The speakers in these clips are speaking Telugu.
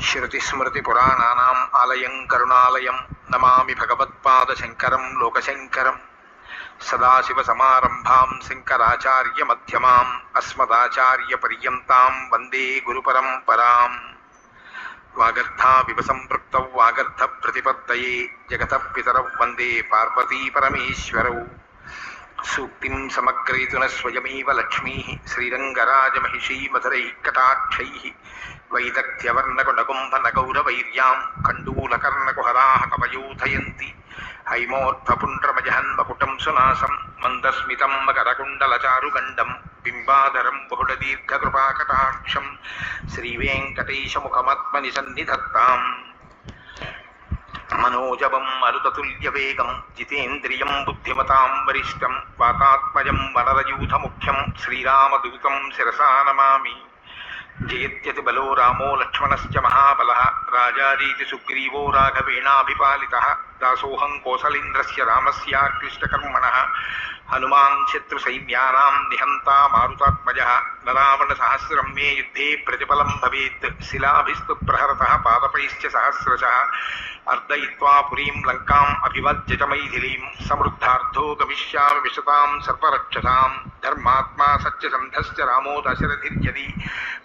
శృతిస్మృతిపురాణానాం ఆలయం కరుణాలయం నమామి భగవత్పాదశంకరం లోకశంకరం సదాశివసమారంభాం శంకరాచార్యమ్యమాం అస్మదాచార్యపర్యంతం వందే గురుపరంపరాం వాగర్థావివ సంపృక్త వాగర్థ ప్రతిపత్తయే జగత పితరౌ వందే పార్వతీ పరమేశ్వరౌ సూక్తిం సమగ్రయతున స్వయమేవ లక్ష్మీ శ్రీరంగరాజమహిషీ మధురైः కటాక్షైः వైదగ్ధ్యవర్ణకుణకుంభనగౌరవైర్యాం కండూలకర్ణకుహరాः కవయోధయంతి హైమోర్ధపుండ్రమజహన్మకుటం సునాసం మందస్మితం మకరకుండలచారుగండం బింబాధరం బహుళదీర్ఘకృపాకటాక్షం శ్రీవేంకటేశముఖమాత్మని సన్నిధత్తాం మనోజవం మరుతతుల్యవేగం జితేంద్రియం బుద్ధిమతాం వరిష్టం వాతాత్మజం వనరయూథముఖ్యం శ్రీరామదూతం శిరసా నమామి जयत्यति बलो रामो लक्ष्मणस्य महाबलः। राजा रीति सुग्रीवो राघवेणाभिपालितः। दासोऽहं कोसलेन्द्रस्य रामस्याक्लिष्टकर्मणः। हनुमान् शत्रुसैन्यानां निहन्ता मारुतात्मजः నరావణ సహస్రం మే యుద్ధే ప్రతిఫలం భవేత్. శిలాభిస్తు ప్రహరత పాదపైశ్చ సహస్రశ. అర్దయిత్వా పురీం లంకాం అభివజ్య సమృద్ధార్థో గమిష్యామి విశతాం సర్వరక్షసాం. ధర్మాత్మా సత్యసంధశ్చ రామో దశరథిర్యది.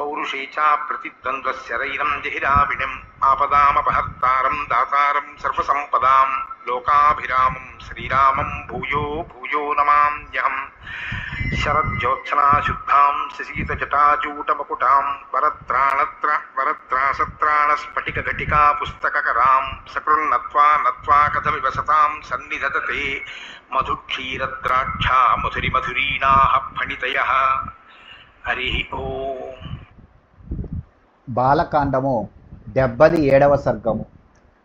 పౌరుషే చ ప్రతిద్వంద్వశరైరం జహిరావిణం. ఆపదామపహర్తారం దాతారం సర్వసంపదాం. లోకాభిరామం శ్రీరామం భూయో భూయో నమామ్యహం శరజ్యోత్సనాశుద్ధాం శశీతజటాజూటమకుటాం వరత్రాణత్ర వరత్రాసత్రాణస్ఫటికఘటికా పుస్తకకరాం సకృన్నత్వా నత్వా కథమివ సతాం సన్నిధతతే మధుక్షీరద్రాక్షా మధురిమధురీణాః ఫణితయ హరి ఓ బాలకాండము డెబ్బది ఏడవ సర్గము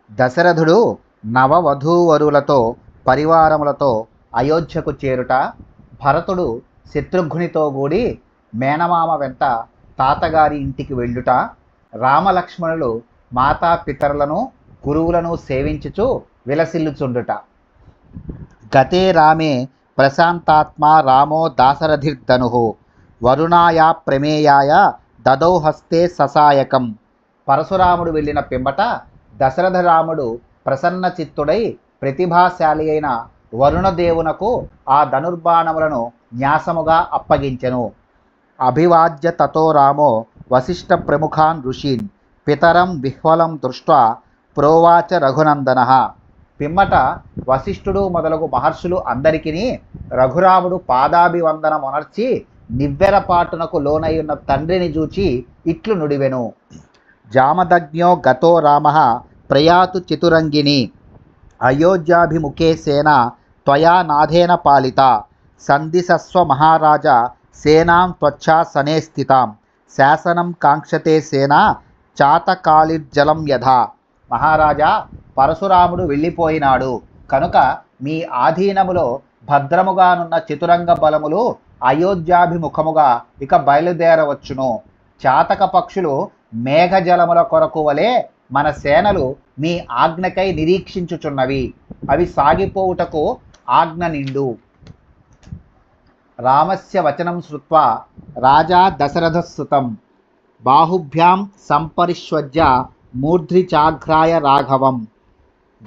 దశరథుడు నవవధూవరులతో పరివారములతో అయోధ్యకు చేరుట భరతుడు శత్రుఘ్నితో కూడి మేనమామ వెంట తాతగారి ఇంటికి వెళ్ళుట రామలక్ష్మణులు మాతా పితరులను గురువులను సేవించుచు విలసిల్లుచుండుట. గతే రామే ప్రశాంతాత్మా రామో దాసరథిర్ధను వరుణాయా ప్రమేయాయ దదౌ హస్తే ససాయకం. పరశురాముడు వెళ్ళిన పిమ్మట దశరథ రాముడు ప్రసన్న చిత్తుడై ప్రతిభాశాలి అయిన వరుణదేవునకు ఆ ధనుర్బాణములను న్యాసముగా అప్పగించెను. అభివాద్య తతో రామో వశిష్ఠ ప్రముఖాన్ ఋషీన్. పితరం విహ్వలం దృష్ట్వా ప్రోవాచ రఘునందన. పిమ్మట వశిష్ఠుడు మొదలగు మహర్షులు అందరికిని రఘురాముడు పాదాభివందనమునర్చి నివ్వెరపాటునకు లోనయ్యున్న తండ్రిని చూచి ఇట్లు నుడివెను. జామదజ్ఞో గతో రామ ప్రయాతు చతురంగిని. అయోధ్యాభిముఖే సేన త్వయా నాథేన పాలిత. సంధిసస్వ మహారాజ సేనాం త్వచ్చా సనే స్థితాం. శాసనం కాంక్షతే సేన చాతకాలిర్జలం యథా. మహారాజా పరశురాముడు వెళ్ళిపోయినాడు. కనుక మీ ఆధీనములో భద్రముగానున్న చతురంగ బలములు అయోధ్యాభిముఖముగా ఇక బయలుదేరవచ్చును. చాతక పక్షులు మేఘజలముల కొరకు వలె మన సేనలు మీ ఆజ్ఞకై నిరీక్షించుచున్నవి. అవి సాగిపోవుటకు ఆజ్ఞ నిండు. రామస్య వచనం శ్రుత్వా రాజా దశరథసుతం బాహుభ్యాం సంపరిష్వజ్య మూర్ధ్రిచాఘ్రాయ రాఘవం.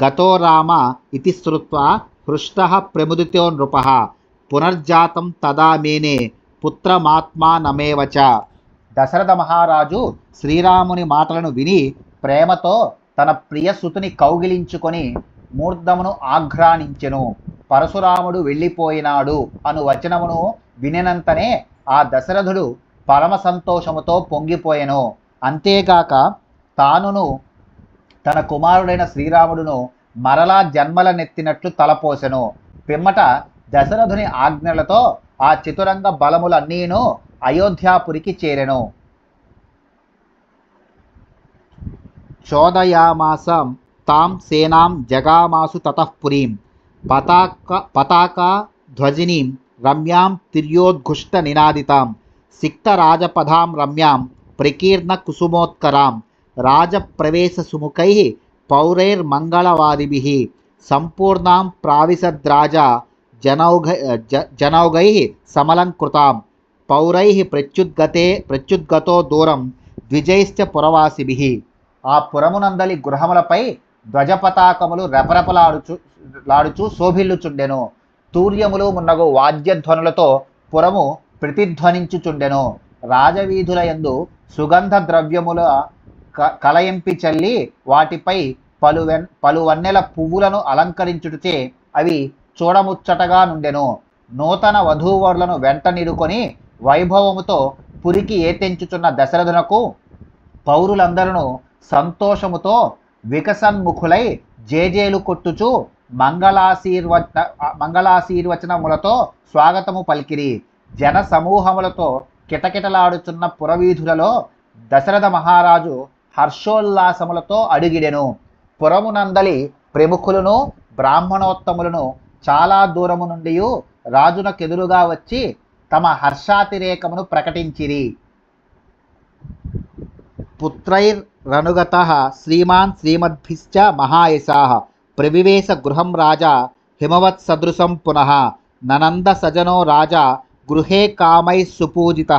గతో రామ ఇది శ్రుత్వా హృష్ట ప్రముదితో నృప. పునర్జాతం తదా మేనే పుత్రమాత్మానమేవచ దశరథ మహారాజు శ్రీరాముని మాటలను విని ప్రేమతో తన ప్రియసుతుని కౌగిలించుకొని మూర్ధమును ఆఘ్రాణించెను. పరశురాముడు వెళ్ళిపోయినాడు అను వచనమును వినినంతనే ఆ దశరథుడు పరమ సంతోషముతో పొంగిపోయెను. అంతేగాక తానును తన కుమారుడైన శ్రీరాముడును మరలా జన్మల నెత్తినట్లు తలపోసెను. పిమ్మట దశరథుని ఆజ్ఞలతో ఆ చతురంగ బలములన్నీను అయోధ్యాపురికి చేరెను. చోదయామాసం తాం సేనాం జగామాసు తతఃపురీం పతాక పతాకా ధ్వజినీం. రమ్యాం తిర్యోద్ఘుష్ట నినాదితాం. సిక్తరాజపదాం రమ్యాం. ప్రకీర్ణ కుసుమోత్కరాం. రాజప్రవేశసుముఖై పౌరైర్మంగళవాదిభిः సంపూర్ణాం ప్రావిశద్రాజ జనౌఘ జనౌఘై సమలంకృతాం. పౌరై ప్రత్యుద్గతే ప్రత్యుద్గతో దూరం ద్విజైశ్చ పురవాసిభి. ఆ పురమునందలి గృహములపై ధ్వజపతాకములు రెపరెపలాడుచు లాడుచు శోభిల్లుచుండెను. తూర్యములు మున్నగు వాద్యధ్వనులతో పురము ప్రతిధ్వనించుచుండెను. రాజవీధుల యందు సుగంధ ద్రవ్యముల క కలయింపి చల్లి వాటిపై పలువెన్ పలువన్నెల పువ్వులను అలంకరించుటచే అవి చూడముచ్చటగా నుండెను. నూతన వధూవరులను వెంట నిడుకొని వైభవముతో పురికి ఏతెంచుచున్న దశరథునకు పౌరులందరూ సంతోషముతో వికసన్ముఖులై జేజేలు కొట్టుచు మంగళాశీర్వచ మంగళాశీర్వచనములతో స్వాగతము పలికిరి. జన సమూహములతో కిటకిటలాడుచున్న పురవీధులలో దశరథ మహారాజు హర్షోల్లాసములతో అడిగిడెను. పురమునందలి ప్రముఖులను బ్రాహ్మణోత్తములను చాలా దూరము నుండి రాజునకెదురుగా వచ్చి తమ హర్షాతిరేకమును ప్రకటించిరి. పుత్రైరనుగత శ్రీమాన్ శ్రీమద్భిశ్చ మహాయశ. ప్రవివేశ గృహం రాజా హిమవత్సదృశం పునః. ననంద సజనో రాజా గృహే కామై సుపూజిత.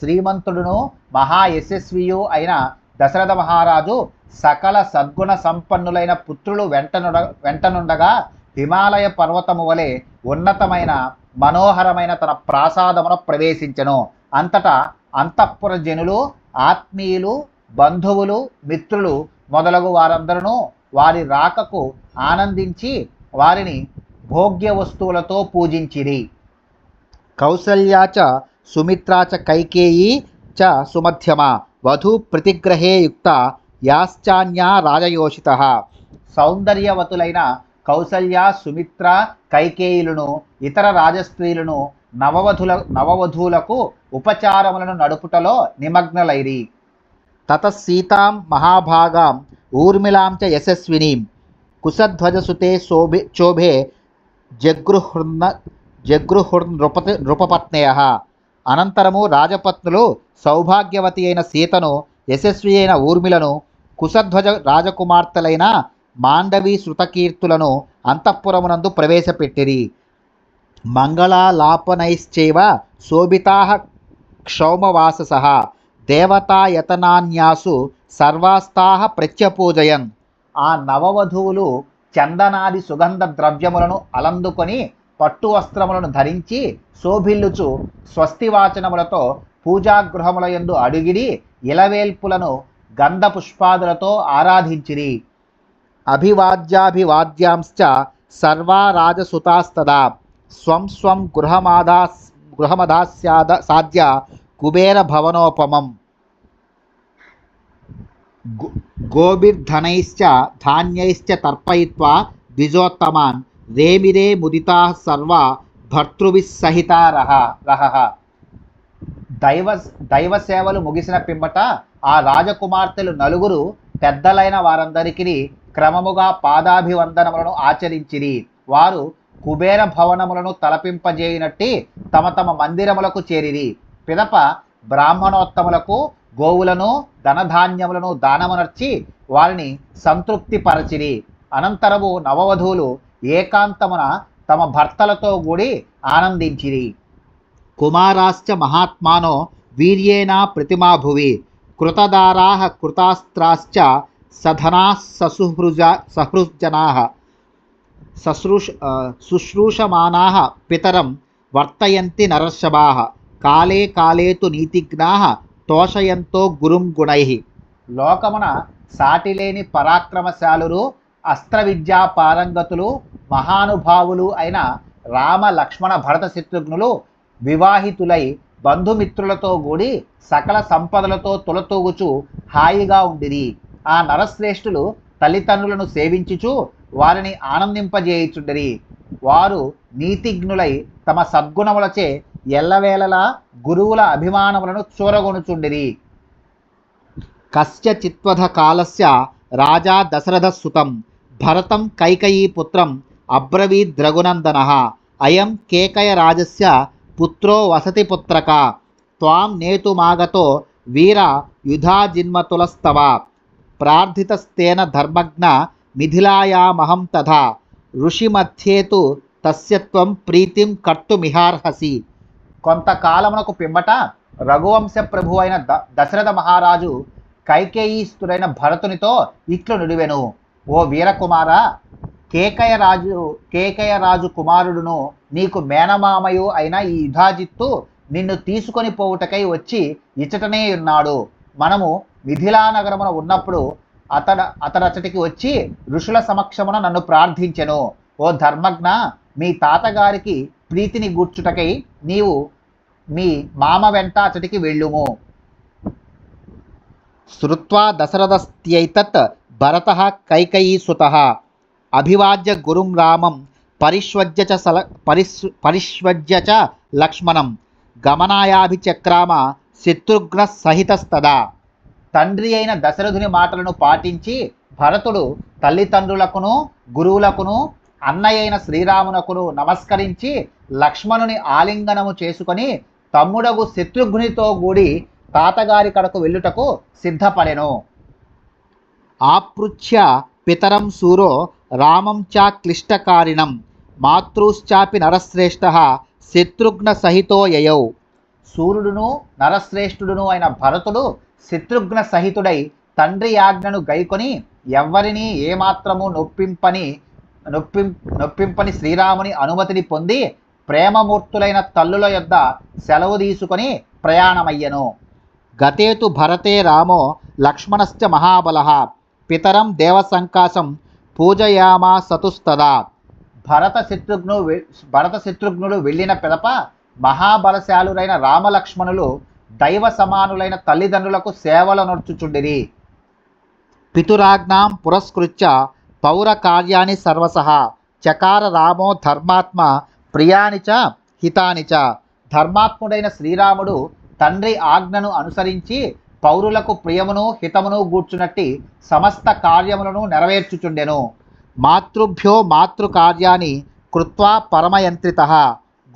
శ్రీమంతుడును మహాయశస్వియు అయిన దశరథ మహారాజు సకల సద్గుణ సంపన్నులైన పుత్రులు వెంటనుడ వెంటనుండగా హిమాలయ పర్వతము వలె ఉన్నతమైన మనోహరమైన తన ప్రాసాదమున ప్రవేశించెను. అంతటా అంతఃపుర జనులు ఆత్మీయులు బంధువులు మిత్రులు మొదలగు వారందరూ వారి రాకకు ఆనందించి వారిని భోగ్య వస్తువులతో పూజించిరి. కౌసల్యా చ సుమిత్రా చ కైకేయీ చ సుమధ్యమ వధూ ప్రతిగ్రహే యుక్త యాశ్చాన్యా రాజయోషిత. సౌందర్యవతులైన కౌసల్య సుమిత్ర కైకేయులను ఇతర రాజస్త్రీలను నవవధుల నవవధువులకు ఉపచారములను నడుపుటలో నిమగ్నలైరి. తత సీతాం మహాభాగాం ఊర్మిళాం చ యశస్వినీం. కుశధ్వజసుతే శోభే శోభే జగృహృన్న జగృహృనృపతి నృపపత్నయ. అనంతరము రాజపత్నులు సౌభాగ్యవతి అయిన సీతను యశస్వి అయిన ఊర్మిలను కుశధ్వజ రాజకుమార్తెలైన మాండవి శృతకీర్తులను అంతఃపురమునందు ప్రవేశపెట్టిరి. మంగళాలాపనైశ్చైవ శోభితా క్షౌమవాసస దేవతాయతనాన్యాసు సర్వాస్తా ప్రత్యపూజయన్. ఆ నవవధువులు చందనాది సుగంధ ద్రవ్యములను అలందుకొని పట్టు వస్త్రములను ధరించి శోభిల్లుచు స్వస్తివాచనములతో పూజాగృహముల యందు అడుగిడి ఇలవేల్పులను గంధ పుష్పాదులతో ఆరాధించిరి. అభివాద్యాభివాద్యాంశ్చ సర్వారాజసుతాస్తదా. స్వం స్వం గృహమాదాస్ గృహమదాస్యాద సాధ్య కుబేర భవనోపమం. గోభిర్ధనైశ్చ ధాన్యైశ్చ తర్పయిత్వా ద్విజోత్తమాన్ రేమిరే ముదితా సర్వ భర్తృవిస్సహితా రహ రహ. దైవ దైవ సేవలు ముగిసిన పిమ్మట ఆ రాజకుమార్తెలు నలుగురు పెద్దలైన వారందరికీ క్రమముగా పాదాభివందనములను ఆచరించిరి. వారు కుబేర భవనములను తలపింపజేయునట్టి తమ తమ మందిరములకు చేరిరి. పిదప బ్రాహ్మణోత్తములకు గోవులను ధనధాన్యములను దానమునర్చి వారిని సంతృప్తిపరచిరి. అనంతరము నవవధువులు ఏకాంతమున తమ భర్తలతో కూడి ఆనందించిరి. కుమారాశ్చ మహాత్మానో వీర్యేనా ప్రతిమాభువి. కృతదారా కృతాస్త్రాశ్చ సధనా ససుహృజ సహృజనా. సశ్రూష శుశ్రూషమానాः శుశ్రూషమానా పితరం వర్తయంతి నరర్షభా కాలే కాలే తు నీతిజ్ఞా తోషయంతో గురుం గుణై. లోకమున సాటిలేని పరాక్రమశాలురు అస్త్ర విద్యా పారంగతులు మహానుభావులు అయిన రామ లక్ష్మణ భరత శత్రుఘ్నులు వివాహితులై బంధుమిత్రులతో కూడి సకల సంపదలతో తులతూగుచు హాయిగా ఉండిరి. ఆ నరశ్రేష్ఠులు తల్లిదండ్రులను సేవించుచు వారిని ఆనందింపజేయుచుండిరి. వారు నీతిజ్ఞులై తమ సద్గుణములచే ఎల్లవేళలా గురువుల అభిమానములను చూరగొనుచుండిరి. కస్యచిత్వధకాలస్య రాజా దశరథ సుతం భరతం కైకయీపుత్రం అబ్రవీద్ రఘునందనः అయం కేకయరాజస్య పుత్రో వసతి పుత్రక త్వాం నేతుమాగతో వీర యుధాజిన్మతులస్తవ. ప్రార్థితస్తేన ధర్మజ్ఞ మిథిలాయామహం తథా. ఋషిమధ్యే తు తస్యత్వం ప్రీతిం కర్తుమిహార్హసి. కొంతకాలమునకు పిమ్మట రఘువంశ ప్రభు అయిన ద దశరథ మహారాజు కైకేయీస్తుడైన భరతునితో ఇట్లు నిడివెను. ఓ వీరకుమార కేకయ రాజు కేకయ రాజు కుమారుడును నీకు మేనమామయు అయిన ఈ యుధాజిత్తు నిన్ను తీసుకొని పోవుటకై వచ్చి ఇచ్చటనే ఉన్నాడు. మనము మిథిలా నగరమున ఉన్నప్పుడు అతడ అతడచటికి వచ్చి ఋషుల సమక్షమున నన్ను ప్రార్థించెను. ఓ ధర్మజ్ఞ మీ తాతగారికి ప్రీతిని గూర్చుటకై నీవు మీ మామ వెంట అతడికి వెళ్ళుము. శ్రుత్వా దశరథస్త్యైతత్ భరత కైకయీసుత. అభివాజ్య గురుం రామం పరిష్వజ్య చ సల పరిస్ పరిష్వజ్య చ లక్ష్మణం. గమనాయాభిచక్రామ శత్రుఘ్న సహితస్తదా తండ్రి అయిన దశరథుని మాటలను పాటించి భరతుడు తల్లిదండ్రులకును గురువులకును అన్నయ్య అయిన శ్రీరామునకును నమస్కరించి లక్ష్మణుని ఆలింగనము చేసుకొని తమ్ముడగు శత్రుఘ్నితో కూడి తాతగారి కడకు వెళ్ళుటకు సిద్ధపడెను. ఆపృచ్ఛ్య పితరం సూరో రామం చా క్లిష్టకారిణం మాతృశ్చాపి నరశ్రేష్ట శత్రుఘ్న సహితో యయౌ. సూర్యుడును నరశ్రేష్ఠుడును అయిన భరతుడు శత్రుఘ్న సహితుడై తండ్రి ఆజ్ఞను గైకొని ఎవ్వరినీ ఏమాత్రము నొప్పింపని నొప్పిం నొప్పింపని శ్రీరాముని అనుమతిని పొంది ప్రేమమూర్తులైన తల్లుల యొద్ద సెలవు తీసుకొని ప్రయాణమయ్యను. గతేతు భరతే రామో లక్ష్మణశ్చ మహాబల పితరం దేవసంకాశం పూజయామా సతుస్తదా. భరత శత్రుఘ్ను భరత శత్రుఘ్నుడు వెళ్ళిన పిదప మహాబలశాలురైన రామలక్ష్మణులు దైవ సమానులైన తల్లిదండ్రులకు సేవలు నడుచుచుండిరి. పితురాజ్ఞాం పురస్కృత్య పౌర కార్యాన్ని సర్వసహ చకార రామో ధర్మాత్మ ప్రియానిచ చ ధర్మాత్ముడైన శ్రీరాముడు తండ్రి ఆజ్ఞను అనుసరించి పౌరులకు ప్రియమును హితమును గూర్చునట్టి సమస్త కార్యములను నెరవేర్చుచుండెను. మాతృభ్యో మాతృకార్యాన్ని కృత్వా పరమయంత్రిత.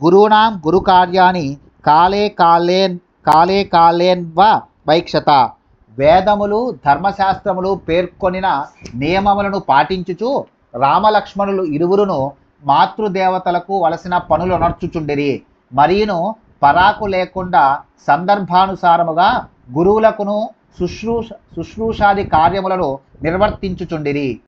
గురూణాం గురుకార్యాన్ని కాలే కాలే కాలే కాలేన్వ వైక్షత. వేదములు ధర్మశాస్త్రములు పేర్కొనిన నియమములను పాటించుచు రామలక్ష్మణులు ఇరువురును మాతృదేవతలకు వలసిన పనులు నడుచుచుండిరి మరియును పరాకు లేకుండా సందర్భానుసారముగా గురువులకును శుశ్రూష శుశ్రూషాది కార్యములను నిర్వర్తించుచుండిరి.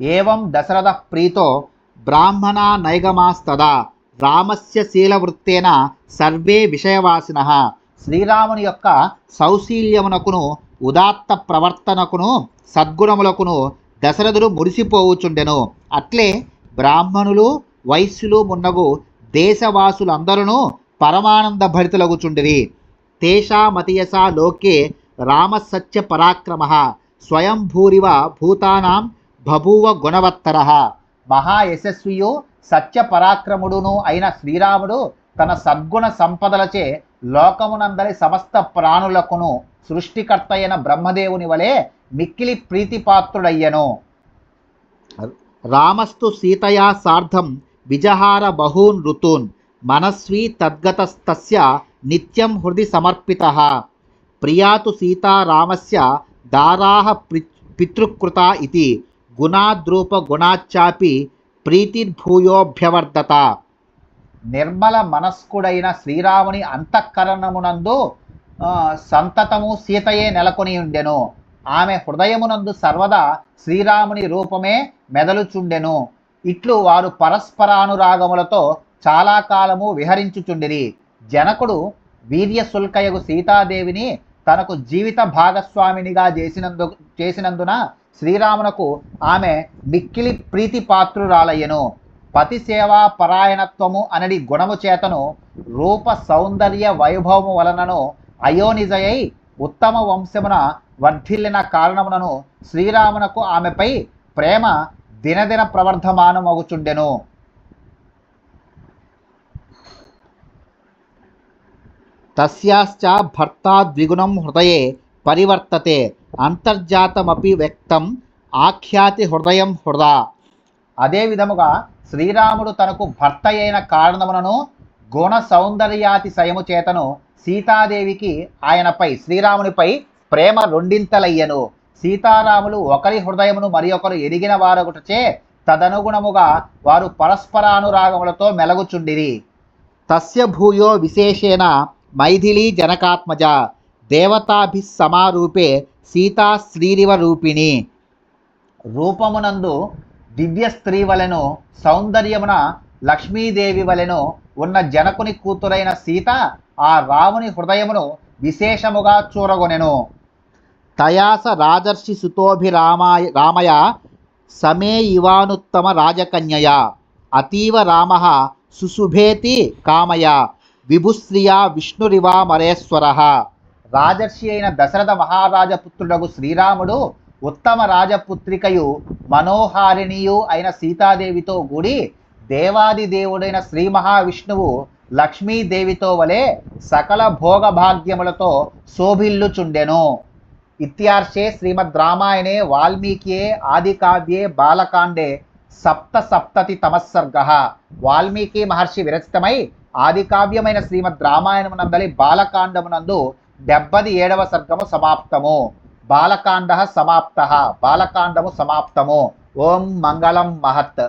ఏవం దశరథ ప్రీతో బ్రాహ్మణా నైగమాస్తదా. రామస్య శీలవృత్తేన సర్వే విషయవాసిన. శ్రీరాముని యొక్క సౌశీల్యమునకును ఉదాత్త ప్రవర్తనకును సద్గుణములకును దశరథుడు మురిసిపోవుచుండెను. అట్లే బ్రాహ్మణులు వైశ్యులు మున్నగు దేశవాసులందరూ పరమానంద తేషా మతియసా లోకే రామసత్య పరాక్రమ. స్వయంభూరివ భూతానాం బభూవ గుణవత్తర. మహాయశస్వియో సత్య పరాక్రముడును అయిన శ్రీరాముడు తన సద్గుణ సంపదలచే లోకమునందరి సమస్త ప్రాణులకును సృష్టికర్త అయిన బ్రహ్మదేవుని వలె మిక్కిలి ప్రీతిపాత్రుడయ్యను. రామస్తు సీతయా సార్ధం విజహార బహూన్ ఋతూన్ మనస్వీ తద్గతస్తస్య నిత్యం హృది సమర్పిత. ప్రియాతు సీతారామస్య దారాహ పి పితృకృత ఇది గుణాద్రూప గుణాచాపి ప్రీతిర్భూయోభ్యవర్ధత. నిర్మల మనస్కుడైన శ్రీరాముని అంతఃకరణమునందు సంతతము సీతయే నెలకొని ఉండెను. ఆమె హృదయమునందు సర్వదా శ్రీరాముని రూపమే మెదలుచుండెను. ఇట్లు వారు పరస్పరానురాగములతో చాలా కాలము విహరించుచుండిరి. జనకుడు వీర్యశుల్కయగు సీతాదేవిని తనకు జీవిత భాగస్వామినిగా చేసినందు చేసినందున శ్రీరామునకు ఆమె మిక్కిలి ప్రీతిపాత్రురాలయ్యను. పతి సేవా పరాయణత్వము అనడి గుణము చేతను రూప సౌందర్య వైభవము వలనను అయోనిజయై ఉత్తమ వంశమున వర్ధిల్లిన కారణమునను శ్రీరామునకు ఆమెపై ప్రేమ దినదిన ప్రవర్ధమానమగుచుండెను. తస్యాశ్చ భర్తా ద్విగుణం హృదయే పరివర్తతే. అంతర్జాతమపి వ్యక్తం ఆఖ్యాతి హృదయం హృదా. అదే విధముగా శ్రీరాముడు తనకు భర్త అయిన కారణములను గుణ సౌందర్యాతి సయము చేతను సీతాదేవికి ఆయనపై శ్రీరామునిపై ప్రేమ రెండింతలయ్యను. సీతారాములు ఒకరి హృదయమును మరి ఒకరు ఎరిగిన వారొకటచే తదనుగుణముగా వారు పరస్పరానురాగములతో మెలగుచుండిరి. తస్య భూయో విశేషేణ మైథిలీ జనకాత్మజ దేవతాభిస్సమారూపే సీతా శ్రీరివ రూపిణి రూపమునందు దివ్య స్త్రీ వలెను సౌందర్యమున లక్ష్మీదేవి వలెను ఉన్న జనకుని కూతురైన సీత ఆ రాముని హృదయమును విశేషముగా చూరగొనెను. తయాస రాజర్షి సుతోభిరామాయ రామయ సమే ఇవానుత్తమ రాజకన్యయ. అతీవ రామ సుశుభేతి కామయ. విభుశ్రియా విష్ణురివా మరేశ్వర రాజర్షి అయిన దశరథ మహారాజపుత్రుడగు శ్రీరాముడు ఉత్తమ రాజపుత్రికయు మనోహారిణియు అయిన సీతాదేవితో కూడి దేవాది దేవుడైన శ్రీ మహావిష్ణువు లక్ష్మీదేవితో వలె సకల భోగభాగ్యములతో శోభిల్లుచుండెను. ఇత్యార్షే శ్రీమద్ రామాయణే వాల్మీకియే ఆదికావ్యే బాలకాండే సప్త సప్తతి తమస్సర్గ. వాల్మీకి మహర్షి విరచితమై ఆదికావ్యమైన శ్రీమద్ రామాయణమునందలి బాలకాండమునందు డెబ్బది ఏడవ సర్గము సమాప్తము. బాలకాండ సమాప్త. బాలకాండము సమాప్తము. ఓం మంగళం మహత్.